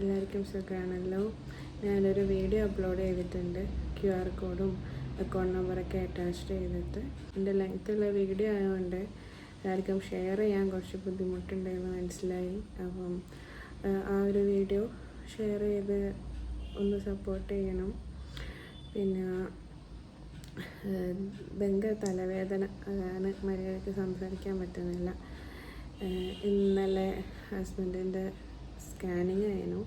എല്ലാവർക്കും സുഖമാണല്ലോ. ഞാനൊരു വീഡിയോ അപ്ലോഡ് ചെയ്തിട്ടുണ്ട്. ക്യു ആർ കോഡും അക്കൗണ്ട് നമ്പറൊക്കെ അറ്റാച്ച് ചെയ്തിട്ട്. എന്റെ ലെങ്ത്തുള്ള വീഡിയോ ആയതുകൊണ്ട് എല്ലാവർക്കും ഷെയർ ചെയ്യാൻ കുറച്ച് ബുദ്ധിമുട്ടുണ്ടെന്ന് മനസ്സിലായി. അപ്പം ആ, ഒരു വീഡിയോ ഷെയർ ചെയ്ത് ഒന്ന് സപ്പോർട്ട് ചെയ്യണം. പിന്നെ ഭയങ്കര തലവേദന അതാണ് മര്യാദയ്ക്ക് സംസാരിക്കാൻ പറ്റുന്നില്ല. ഇന്നലെ ഹസ്ബൻഡിന്റെ സ്കാനിങ് ആയിരുന്നു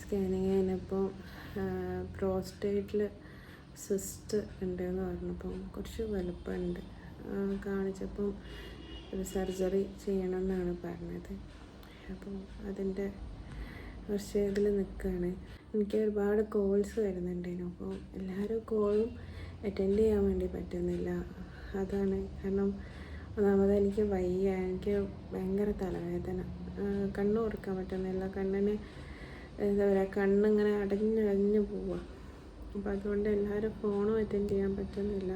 സ്കാനിങ് കഴിഞ്ഞപ്പോൾ പ്രോസ്റ്റേറ്റിൽ സിസ്റ്റ് ഉണ്ടെന്ന് പറഞ്ഞപ്പം കുറച്ച് വലുപ്പമുണ്ട്. കാണിച്ചപ്പം ഒരു സർജറി ചെയ്യണം എന്നാണ് പറഞ്ഞത്. അപ്പോൾ അതിന്റെ കുറച്ച് ഇതിൽ നിൽക്കുകയാണ്. എനിക്ക് ഒരുപാട് കോൾസ് വരുന്നുണ്ടായിരുന്നു. അപ്പോൾ എല്ലാവരും കോളും അറ്റൻഡ് ചെയ്യാൻ വേണ്ടി പറ്റുന്നില്ല. അതാണ് കാരണം ഒന്നാമത് എനിക്ക് വയ്യ എനിക്ക് ഭയങ്കര തലവേദന. കണ്ണു കൊടുക്കാൻ പറ്റുന്നില്ല. കണ്ണിന് എന്താ പറയുക കണ്ണിങ്ങനെ അടഞ്ഞടഞ്ഞ് പോവുക അപ്പോൾ അതുകൊണ്ട് എല്ലാവരും ഫോണും അറ്റൻഡ് ചെയ്യാൻ പറ്റുന്നില്ല.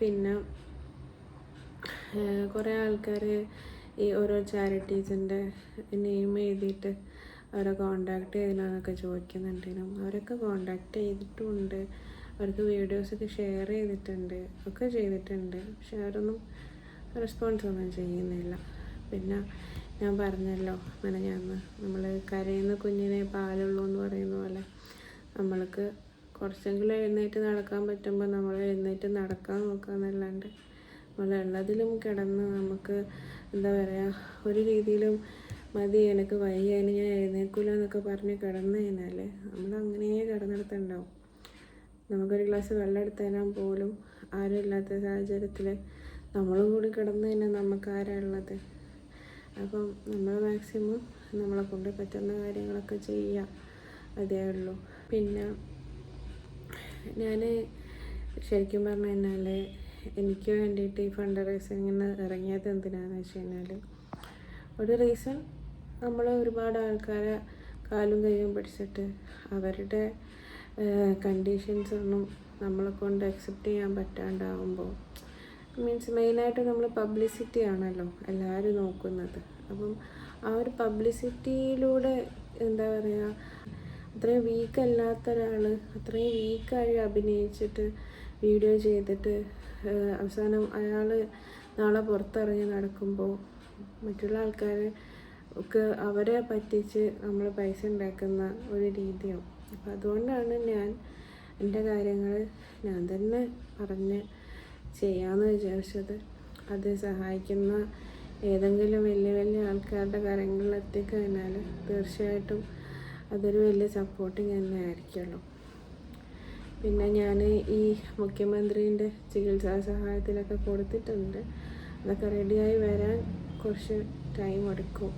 പിന്നെ കുറേ ആൾക്കാർ ഈ ഓരോ ചാരിറ്റീസിന്റെ നെയിം എഴുതിയിട്ട് അവരെ കോണ്ടാക്ട് ചെയ്യണമെന്നൊക്കെ ചോദിക്കുന്നുണ്ടായിരുന്നു അവരൊക്കെ കോണ്ടാക്ട് ചെയ്തിട്ടുമുണ്ട് അവർക്ക് വീഡിയോസൊക്കെ ഷെയർ ചെയ്തിട്ടുണ്ട്. ഒക്കെ ചെയ്തിട്ടുണ്ട്. പക്ഷെ അവരൊന്നും റെസ്പോൺസ് ഒന്നും ചെയ്യുന്നില്ല. പിന്നെ ഞാൻ പറഞ്ഞല്ലോ ഞാൻ നമ്മൾ കരയുന്ന കുഞ്ഞിനെ പാലുള്ളൂ എന്ന് പറയുന്ന പോലെ നമ്മൾക്ക് കുറച്ചെങ്കിലും എഴുന്നേറ്റ് നടക്കാൻ പറ്റുമ്പോൾ നമ്മൾ എഴുന്നേറ്റ് നടക്കാൻ നോക്കുക എന്നല്ലാണ്ട് നമ്മൾ ഉള്ളതിലും കിടന്ന് നമുക്ക് എന്താ പറയുക ഒരു രീതിയിലും മതി എനിക്ക് വയ്യ ഞാൻ എഴുന്നേൽക്കില്ല എന്നൊക്കെ പറഞ്ഞ് കിടന്നു കഴിഞ്ഞാൽ നമ്മൾ അങ്ങനെ കിടന്നിടത്തുണ്ടാവും. നമുക്കൊരു ഗ്ലാസ് വെള്ളം എടുത്തു തരാൻ പോലും ആരും ഇല്ലാത്ത സാഹചര്യത്തിൽ നമ്മളും കൂടി കിടന്ന് തന്നെ നമുക്ക് ഉള്ളത്. അപ്പം നമ്മൾ മാക്സിമം നമ്മളെ കൊണ്ട് പറ്റുന്ന കാര്യങ്ങളൊക്കെ ചെയ്യാം. അതേ ഉള്ളൂ. പിന്നെ ഞാൻ ശരിക്കും പറഞ്ഞു കഴിഞ്ഞാൽ എനിക്ക് വേണ്ടിയിട്ട് ഈ ഫണ്ട് റൈസിങ്ങിന് ഇറങ്ങിയത് എന്തിനാണെന്ന് വെച്ച് കഴിഞ്ഞാൽ ഒരു റീസൺ നമ്മൾ ഒരുപാട് ആൾക്കാരെ കാലും കൈയും പിടിച്ചിട്ട് അവരുടെ കണ്ടീഷൻസ് ഒന്നും നമ്മളെ കൊണ്ട് അക്സെപ്റ്റ് ചെയ്യാൻ പറ്റാണ്ടാവുമ്പോൾ മീൻസ് മെയിനായിട്ട് നമ്മൾ പബ്ലിസിറ്റി ആണല്ലോ എല്ലാവരും നോക്കുന്നത്. അപ്പം ആ ഒരു പബ്ലിസിറ്റിയിലൂടെ എന്താ പറയുക അത്രയും വീക്ക് അല്ലാത്ത ഒരാൾ അത്രയും വീക്കായി അഭിനയിച്ചിട്ട് വീഡിയോ ചെയ്തിട്ട് അവസാനം അയാൾ നാളെ പുറത്തിറങ്ങി നടക്കുമ്പോൾ മറ്റുള്ള ആൾക്കാർ ഒക്കെ അവരെ പറ്റിച്ച് നമ്മൾ പൈസ ഉണ്ടാക്കുന്ന ഒരു രീതിയാണ് അപ്പം അതുകൊണ്ടാണ് ഞാൻ എന്റെ കാര്യങ്ങൾ ഞാൻ തന്നെ പറഞ്ഞ് ചെയ്യാമെന്ന് വിചാരിച്ചത്. അത് സഹായിക്കുന്ന ഏതെങ്കിലും വലിയ വലിയ ആൾക്കാരുടെ കാര്യങ്ങളിൽ എത്തിക്കഴിഞ്ഞാൽ തീർച്ചയായിട്ടും അതൊരു വലിയ സപ്പോർട്ടിങ് തന്നെ പിന്നെ ഞാൻ ഈ മുഖ്യമന്ത്രിന്റെ ചികിത്സാ സഹായത്തിലൊക്കെ കൊടുത്തിട്ടുണ്ട്. അതൊക്കെ റെഡിയായി വരാൻ കുറച്ച് ടൈം എടുക്കും.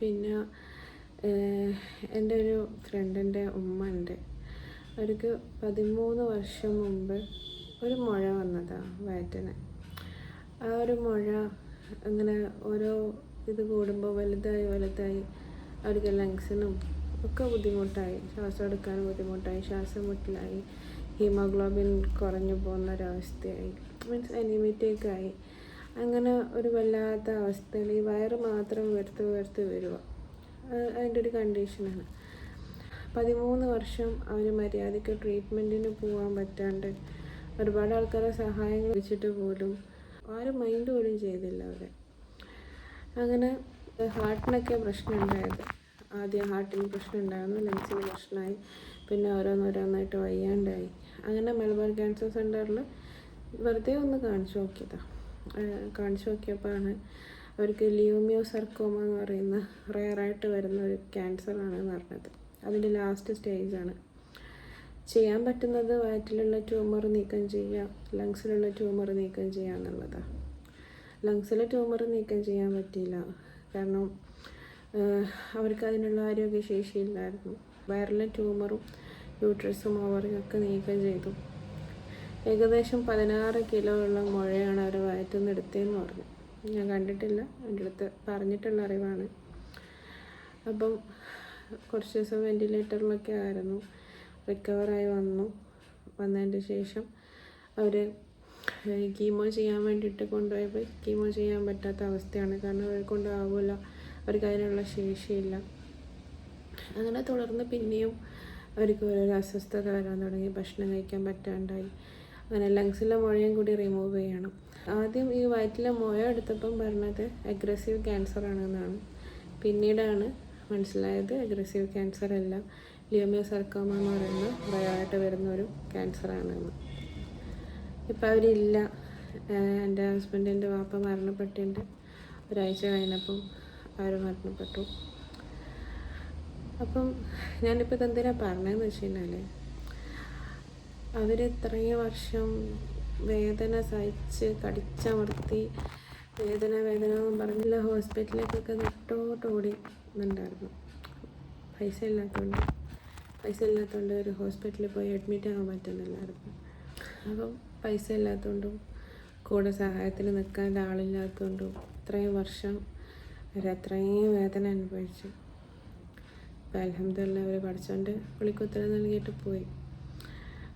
പിന്നെ എന്റെ ഒരു ഫ്രണ്ടിന്റെ ഉമ്മ ഉണ്ട്. അവർക്ക് പതിമൂന്ന് വർഷം മുമ്പ് ഒരു മുഴ വന്നതാ വയറ്റിന്. ആ ഒരു മുഴ അങ്ങനെ ഓരോ ഇത് കൂടുമ്പോൾ വലുതായി വലുതായി അവർക്ക് ലങ്സിനും ഒക്കെ ബുദ്ധിമുട്ടായി. ശ്വാസം എടുക്കാൻ ബുദ്ധിമുട്ടായി. ശ്വാസം മുട്ടലായി. ഹീമോഗ്ലോബിൻ കുറഞ്ഞു പോകുന്ന ഒരവസ്ഥയായി മീൻസ് അനിമിറ്റേക്ക് ആയി. അങ്ങനെ ഒരു വല്ലാത്ത അവസ്ഥയിൽ ഈ വയറ് മാത്രം ഉയർത്ത് ഉയർത്ത് വരിക. അതിന്റെ ഒരു കണ്ടീഷനാണ് പതിമൂന്ന് വർഷം അവർ മര്യാദയ്ക്ക് ട്രീറ്റ്മെന്റിന് പോകാൻ പറ്റാണ്ട് ഒരുപാട് ആൾക്കാരെ സഹായങ്ങൾ വെച്ചിട്ട് പോലും ആരും മൈൻഡ് പോലും ചെയ്തില്ല അവരെ. അങ്ങനെ ഹാർട്ടിനൊക്കെ പ്രശ്നം ഉണ്ടായത്. ആദ്യം ഹാർട്ടിന് പ്രശ്നം ഉണ്ടായിരുന്നു ലങ്സിന് പ്രശ്നമായി. പിന്നെ ഓരോന്നോരോന്നായിട്ട് വയ്യാണ്ടായി. അങ്ങനെ മലബാർ ക്യാൻസർ സെന്ററിൽ വെറുതെ ഒന്ന് കാണിച്ചു നോക്കിയതാണ് കാണിച്ചു നോക്കിയപ്പോഴാണ് അവർക്ക് ലിയോമിയോ സർക്കോമ എന്ന് പറയുന്ന റെയറായിട്ട് വരുന്ന ഒരു ക്യാൻസറാണെന്ന് പറഞ്ഞത് അതിന്റെ ലാസ്റ്റ് സ്റ്റേജാണ് ചെയ്യാൻ പറ്റുന്നത് വയറ്റിലുള്ള ട്യൂമർ നീക്കം ചെയ്യുക ലങ്സിലുള്ള ട്യൂമർ നീക്കം ചെയ്യുക എന്നുള്ളതാണ് ലങ്സിലെ ട്യൂമർ നീക്കം ചെയ്യാൻ പറ്റിയില്ല. കാരണം അവർക്ക് അതിനുള്ള ആരോഗ്യശേഷി ഇല്ലായിരുന്നു. വയറിലെ ട്യൂമറും യൂട്രസും അവർക്കൊക്കെ നീക്കം ചെയ്തു. ഏകദേശം പതിനാറ് കിലോ ഉള്ള മുഴയാണ് അവർ വയറ്റിൽ നിന്ന് എടുത്തതെന്ന് പറഞ്ഞു. ഞാൻ കണ്ടിട്ടില്ല. എന്റെ അടുത്ത് പറഞ്ഞിട്ടുള്ള അറിവാണ്. അപ്പം കുറച്ച് ദിവസം വെന്റിലേറ്ററിലൊക്കെ ആയിരുന്നു. റിക്കവറായി വന്നു. വന്നതിന്റെ ശേഷം അവർ കീമോ ചെയ്യാൻ വേണ്ടിയിട്ട് കൊണ്ടുപോയപ്പോൾ കീമോ ചെയ്യാൻ പറ്റാത്ത അവസ്ഥയാണ്. കാരണം അവരെ കൊണ്ടാവില്ല അവർക്ക് അതിനുള്ള ശേഷിയില്ല. അങ്ങനെ തുടർന്ന് പിന്നെയും അവർക്ക് ഓരോരോ അസ്വസ്ഥത വരാൻ തുടങ്ങി. ഭക്ഷണം കഴിക്കാൻ പറ്റാണ്ടായി. അങ്ങനെ ലങ്സിലെ മുഴയും കൂടി റിമൂവ് ചെയ്യണം. ആദ്യം ഈ വയറ്റിലെ മുഴ എടുത്തപ്പം പറഞ്ഞത് അഗ്രസീവ് ക്യാൻസർ ആണെന്നാണ്. പിന്നീടാണ് മനസ്സിലായത് അഗ്രസീവ് ക്യാൻസർ അല്ല. ലിയോമിയോ സർക്കോമ എന്ന് പറയുന്ന ഭയമായിട്ട് വരുന്ന ഒരു ക്യാൻസറാണെന്ന് ഇപ്പം അവരില്ല. എന്റെ ഹസ്ബൻഡിന്റെ വാപ്പ മരണപ്പെട്ടിട്ട് ഒരാഴ്ച കഴിഞ്ഞപ്പം അവർ മരണപ്പെട്ടു. അപ്പം ഞാനിപ്പോൾ ഇതെന്തിനാ പറഞ്ഞതെന്ന് വെച്ച് കഴിഞ്ഞാൽ അവർ ഇത്രയും വർഷം വേദന സഹിച്ച് കടിച്ചമർത്തി വേദന വേദന എന്ന് പറഞ്ഞില്ല ഹോസ്പിറ്റലിലേക്കൊക്കെ നെട്ടോട്ട് ഓടിന്നുണ്ടായിരുന്നു പൈസ ഇല്ലാത്തതുകൊണ്ട് പൈസ ഇല്ലാത്തതുകൊണ്ട് ഒരു ഹോസ്പിറ്റലിൽ പോയി അഡ്മിറ്റ് ആകാൻ പറ്റുന്നില്ലായിരുന്നു. അപ്പം പൈസ ഇല്ലാത്തതുകൊണ്ടും കൂടെ സഹായത്തിന് നിൽക്കാൻ ആളില്ലാത്തതുകൊണ്ടും ഇത്രയും വർഷം അവരത്രയും വേദന അനുഭവിച്ചു. അപ്പം അലഹമ്മദില്ല അവർ പഠിച്ചുകൊണ്ട് പുള്ളിക്കുത്തരം നൽകിയിട്ട് പോയി.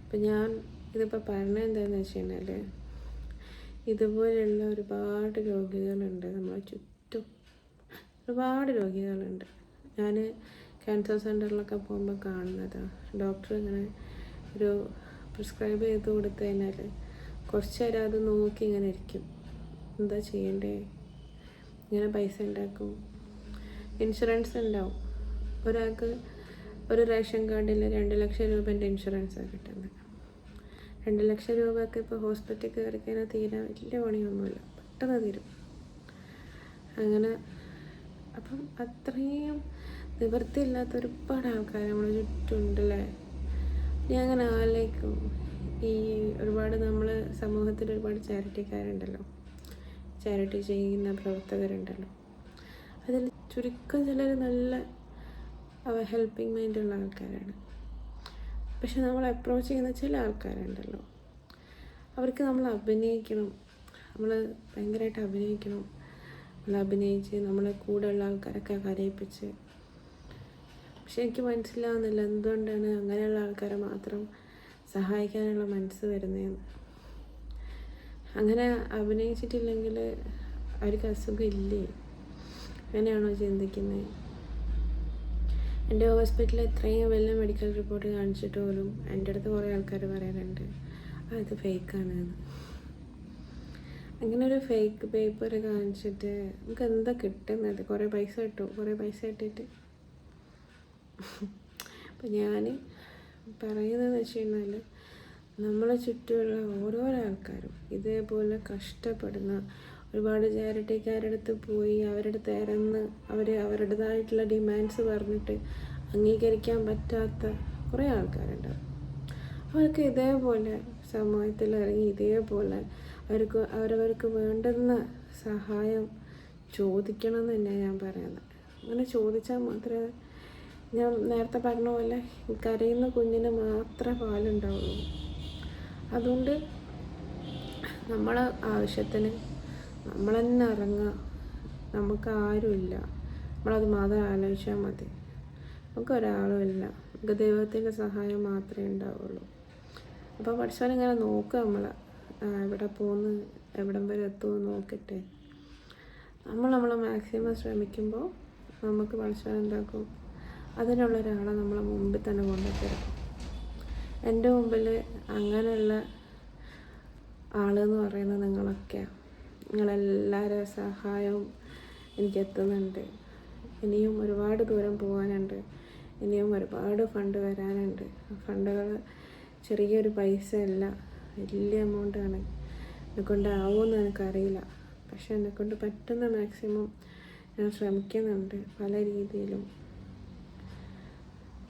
അപ്പം ഞാൻ ഇതിപ്പോൾ പറഞ്ഞത് എന്താണെന്ന് വെച്ച് കഴിഞ്ഞാൽ ഇതുപോലെയുള്ള ഒരുപാട് രോഗികളുണ്ട് നമ്മളെ ചുറ്റും. ഒരുപാട് രോഗികളുണ്ട്. ഞാൻ ക്യാൻസർ സെന്ററിലൊക്കെ പോകുമ്പോൾ കാണുന്നത്. ഡോക്ടർ ഇങ്ങനെ ഒരു പ്രിസ്ക്രൈബ് ചെയ്ത് കൊടുത്തു കഴിഞ്ഞാൽ കുറച്ച് നേരം അത് നോക്കി ഇങ്ങനെ ഇരിക്കും. എന്താ ചെയ്യണ്ടേ? ഇങ്ങനെ പൈസ ഉണ്ടാക്കും. ഇൻഷുറൻസ് ഉണ്ടാവും. ഒരാൾക്ക് ഒരു റേഷൻ കാർഡിൽ രണ്ട് ലക്ഷം രൂപേന്റെ ഇൻഷുറൻസാണ് കിട്ടുന്നത് രണ്ട് ലക്ഷം രൂപയൊക്കെ ഇപ്പോൾ ഹോസ്പിറ്റലിൽ കയറി കഴിഞ്ഞാൽ തീരാൻ വലിയ പണിയൊന്നുമില്ല. പെട്ടെന്ന് തീരും. അങ്ങനെ അപ്പം അത്രയും നിവൃത്തിയില്ലാത്ത ഒരുപാട് ആൾക്കാർ നമ്മുടെ ചുറ്റുമുണ്ടല്ലേ? ഞാൻ അങ്ങനെ ആലോചിക്കും. ഈ ഒരുപാട് നമ്മൾ സമൂഹത്തിൽ ഒരുപാട് ചാരിറ്റിക്കാരുണ്ടല്ലോ. ചാരിറ്റി ചെയ്യുന്ന പ്രവർത്തകരുണ്ടല്ലോ. അതിൽ ചുരുക്കം ചിലർ നല്ല അവ ഹെൽപ്പിംഗ് മൈൻഡുള്ള ആൾക്കാരാണ്. പക്ഷെ നമ്മൾ അപ്രോച്ച് ചെയ്യുന്ന ചില ആൾക്കാരുണ്ടല്ലോ. അവർക്ക് നമ്മൾ അഭിനയിക്കണം. നമ്മൾ ഭയങ്കരമായിട്ട് അഭിനയിക്കണം. നമ്മൾ അഭിനയിച്ച് നമ്മളെ കൂടെയുള്ള ആൾക്കാരൊക്കെ കരയിപ്പിച്ച് പക്ഷെ എനിക്ക് മനസ്സിലാവുന്നില്ല. എന്തുകൊണ്ടാണ് അങ്ങനെയുള്ള ആൾക്കാരെ മാത്രം സഹായിക്കാനുള്ള മനസ്സ് വരുന്നതെന്ന്. അങ്ങനെ അഭിനയിച്ചിട്ടില്ലെങ്കിൽ അവർക്ക് അസുഖം ഇല്ലേ? അങ്ങനെയാണോ ചിന്തിക്കുന്നത് എന്റെ ഹോസ്പിറ്റലിൽ ഇത്രയും വലിയ മെഡിക്കൽ റിപ്പോർട്ട് കാണിച്ചിട്ട് പോലും എന്റെ അടുത്ത് കുറേ ആൾക്കാർ പറയാറുണ്ട് അത് ഫേക്കാണ് അങ്ങനെ ഒരു ഫേക്ക് പേപ്പർ കാണിച്ചിട്ട് നമുക്ക് എന്താ കിട്ടുന്നത്? കുറേ പൈസ കിട്ടും കുറേ പൈസ കിട്ടിയിട്ട്? അപ്പം ഞാൻ പറയുന്നതെന്ന് വെച്ച് കഴിഞ്ഞാൽ നമ്മളെ ചുറ്റുമുള്ള ഓരോരോ ആൾക്കാരും ഇതേപോലെ കഷ്ടപ്പെടുന്ന ഒരുപാട് ചാരിറ്റിക്കാരുടെ അടുത്ത് പോയി അവരുടെ തേരന്ന് അവർ അവരുടേതായിട്ടുള്ള ഡിമാൻഡ്സ് പറഞ്ഞിട്ട് അംഗീകരിക്കാൻ പറ്റാത്ത കുറേ ആൾക്കാരുണ്ടാവും അവർക്ക് ഇതേപോലെ സമൂഹത്തിൽ ഇറങ്ങി ഇതേപോലെ അവർക്ക് അവരവർക്ക് വേണ്ടുന്ന സഹായം ചോദിക്കണം എന്ന് തന്നെയാണ് ഞാൻ പറയുന്നത്. അങ്ങനെ ചോദിച്ചാൽ മാത്രമേ ഞാൻ നേരത്തെ പറഞ്ഞ പോലെ കരയുന്ന കുഞ്ഞിന് മാത്രമേ പാലുണ്ടാവുള്ളൂ. അതുകൊണ്ട് നമ്മളെ ആവശ്യത്തിന് നമ്മൾ തന്നെ ഇറങ്ങുക. നമുക്ക് ആരുമില്ല നമ്മളത് മാത്രം ആലോചിച്ചാൽ മതി. നമുക്ക് ഒരാളുമില്ല നമുക്ക് ദൈവത്തിന്റെ സഹായം മാത്രമേ ഉണ്ടാവുള്ളൂ. അപ്പോൾ പഠിച്ചവൻ ഇങ്ങനെ നോക്കുക നമ്മൾ എവിടെ പോകുന്നു എവിടം വരെ എത്തുമെന്ന് നോക്കട്ടെ നമ്മൾ നമ്മൾ മാക്സിമം ശ്രമിക്കുമ്പോൾ നമുക്ക് പഠിച്ചവൻ എന്താക്കും? അതിനുള്ള ഒരാളെ നമ്മൾ മുമ്പിൽ തന്നെ കൊണ്ടുതരും എന്റെ മുമ്പിൽ അങ്ങനെയുള്ള ആളെന്ന് പറയുന്നത് നിങ്ങളൊക്കെയാണ് നിങ്ങളെല്ലാവരുടെ സഹായവും എനിക്ക് എത്തുന്നുണ്ട് ഇനിയും ഒരുപാട് ദൂരം പോകാനുണ്ട്. ഇനിയും ഒരുപാട് ഫണ്ട് വരാനുണ്ട്. ഫണ്ടുകൾ ചെറിയൊരു പൈസ അല്ല വലിയ എമൗണ്ടാണ്. എന്നെക്കൊണ്ടാവുമെന്ന് എനിക്കറിയില്ല. പക്ഷെ എന്നെക്കൊണ്ട് പറ്റുന്ന മാക്സിമം ഞാൻ ശ്രമിക്കുന്നുണ്ട് പല രീതിയിലും.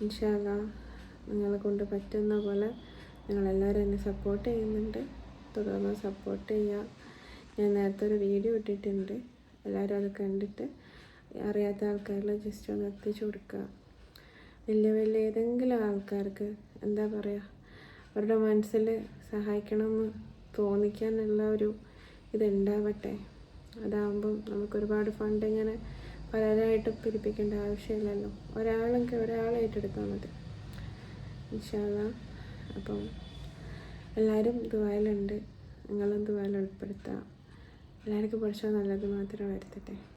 ഇൻഷാല്ല നിങ്ങളെ കൊണ്ട് പറ്റുന്ന പോലെ നിങ്ങളെല്ലാവരും എന്നെ സപ്പോർട്ട് ചെയ്യുന്നുണ്ട്. തുടർന്ന് സപ്പോർട്ട് ചെയ്യുക ഞാൻ നേരത്തെ ഒരു വീഡിയോ ഇട്ടിട്ടുണ്ട്. എല്ലാവരും അത് കണ്ടിട്ട് അറിയാത്ത ആൾക്കാരിൽ ജസ്റ്റ് ഒന്ന് എത്തിച്ചു കൊടുക്കുക. വലിയ വലിയ ഏതെങ്കിലും ആൾക്കാർക്ക് എന്താ പറയുക അവരുടെ മനസ്സിൽ സഹായിക്കണമെന്ന് തോന്നിക്കാനുള്ള ഒരു ഇതുണ്ടാവട്ടെ. അതാകുമ്പം നമുക്കൊരുപാട് ഫണ്ട് ഇങ്ങനെ പലരായിട്ട് പിരിപ്പിക്കേണ്ട ആവശ്യമില്ലല്ലോ. ഒരാളെങ്കിൽ ഒരാളെ ഏറ്റെടുത്താൽ മതി. ഇൻഷാല്ല അപ്പം എല്ലാവരും ദുബായിലുണ്ട് നിങ്ങളും ദുബായിൽ ഉൾപ്പെടുത്തുക. എല്ലാവർക്കും പഠിച്ചാൽ നല്ലത് മാത്രം വരുത്തട്ടെ.